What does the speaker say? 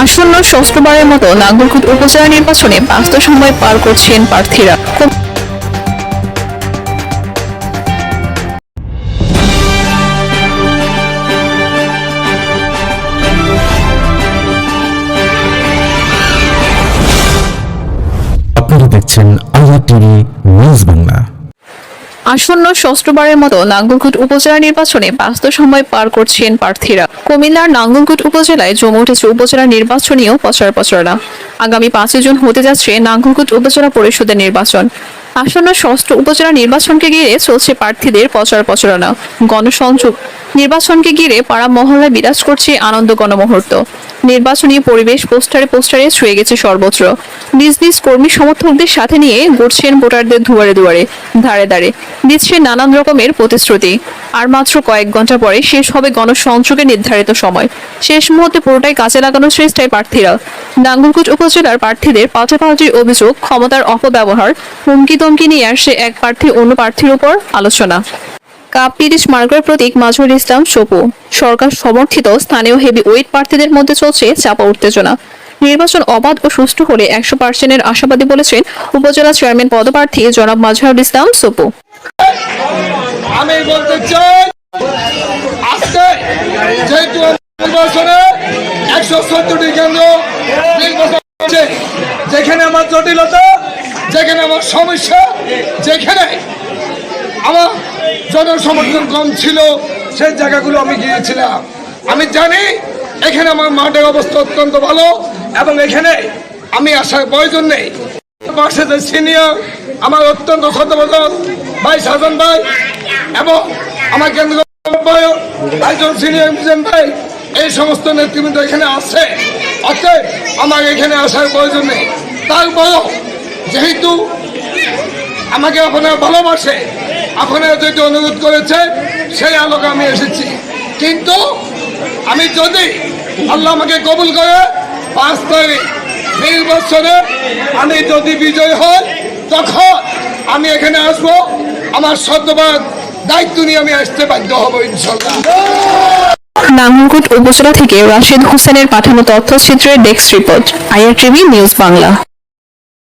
আসন্ন ষষ্ঠবারের মতো নাঙ্গলকুট উপজেলা নির্বাচনে ব্যস্ত সময় পার করছেন প্রার্থীরা। আপনারা দেখছেন আল্লাহ টিভি নিউজ বাংলা। আসন্ন ষষ্ঠবারের মতো নাঙ্গলকুট উপজেলা নির্বাচনে ব্যস্ত সময় পার করছেন প্রার্থীরা। কুমিল্লার নাঙ্গলকুট উপজেলায় জমে উঠেছে উপজেলা নির্বাচনীয় প্রচার প্রচারণা আগামী পাঁচই জুন হতে যাচ্ছে নাঙ্গলকুট উপজেলা পরিষদের নির্বাচন। আসন্ন ষষ্ঠ উপজেলা নির্বাচনকে ঘিরে চলছে প্রার্থীদের প্রচার প্রচারণা গণসংযোগ নির্বাচনকে ঘিরে পাড়া মহল্লায় বিরাজ করছে আনন্দ গণমুহূর্ত। নির্বাচনী পরিবেশ পোস্টারে পোস্টারে ছুঁয়ে গেছে সর্বত্র। নিজ নিজ কর্মী সমর্থকদের সাথে নিয়ে ঘুরছেন ভোটারদের দুয়ারে দুয়ারে, ধারে ধারে। দিচ্ছে নানান রকমের প্রতিশ্রুতি। আর মাত্র কয়েক ঘণ্টা পরে শেষ হবে গণসংযোগের নির্ধারিত সময়। শেষ মুহূর্তে পুরোটাই কাজে লাগানোর চেষ্টায় প্রার্থীরা। নাঙ্গলকুট উপজেলার প্রার্থীদের পাল্টাপাল্টি অভিযোগ, ক্ষমতার অপব্যবহার হুমকি দমকি নিয়ে আসছে এক প্রার্থী অন্য প্রার্থীর উপর আলোচনা। কাপ তিরিশ মার্গের প্রতীক মাজহুর ইসলাম সপু সরকার সমর্থিত স্থানীয় হেভি ওয়েট প্রার্থীদের মধ্যে চলছে চাপা উত্তেজনা। নির্বাচন অবাধ ও সুষ্ঠু হলে একশো পার্সেন্টের আশাবাদী বলেছেন উপজেলা চেয়ারম্যান পদপ্রার্থী জনাব মাজহারুল ইসলাম সপু যেখানে আমার জটিলতা, যেখানে আমার সমস্যা, যেখানে আমার জনসমর্থন কম ছিল সেই জায়গাগুলো আমি গিয়েছিলাম। আমি জানি এখানে আমার মাঠের অবস্থা অত্যন্ত ভালো এবং এখানে আমি আসার প্রয়োজন নেই। পাশে যে সিনিয়র আমার অত্যন্ত শতবদল ভাই সাজন ভাই এবং আমার কেন্দ্র একজন সিনিয়র মিজান ভাই, এই সমস্ত নেতৃবৃন্দ এখানে আছে। অতএব আমার এখানে আসার প্রয়োজন নেই। তারপরও যেহেতু আমাকে আপনারা ভালোবাসে আপনারা যেহেতু অনুরোধ করেছে, সেই আলোকে আমি এসেছি। কিন্তু আমি যদি আল্লাহ আমাকে কবুল করে, পাঁচ তারিখ নির্বাচনে আমি যদি বিজয় হই, তখন আমি এখানে আসব। আমার শতভাগ দায়িত্ব নিয়ে আমি আসতে বাধ্য হব ইনশাল্লাহ নাঙ্গলকুট উপজেলা থেকে রাশেদ হোসেনের পাঠানো তথ্যচিত্রের desk report IR TV news Bangla.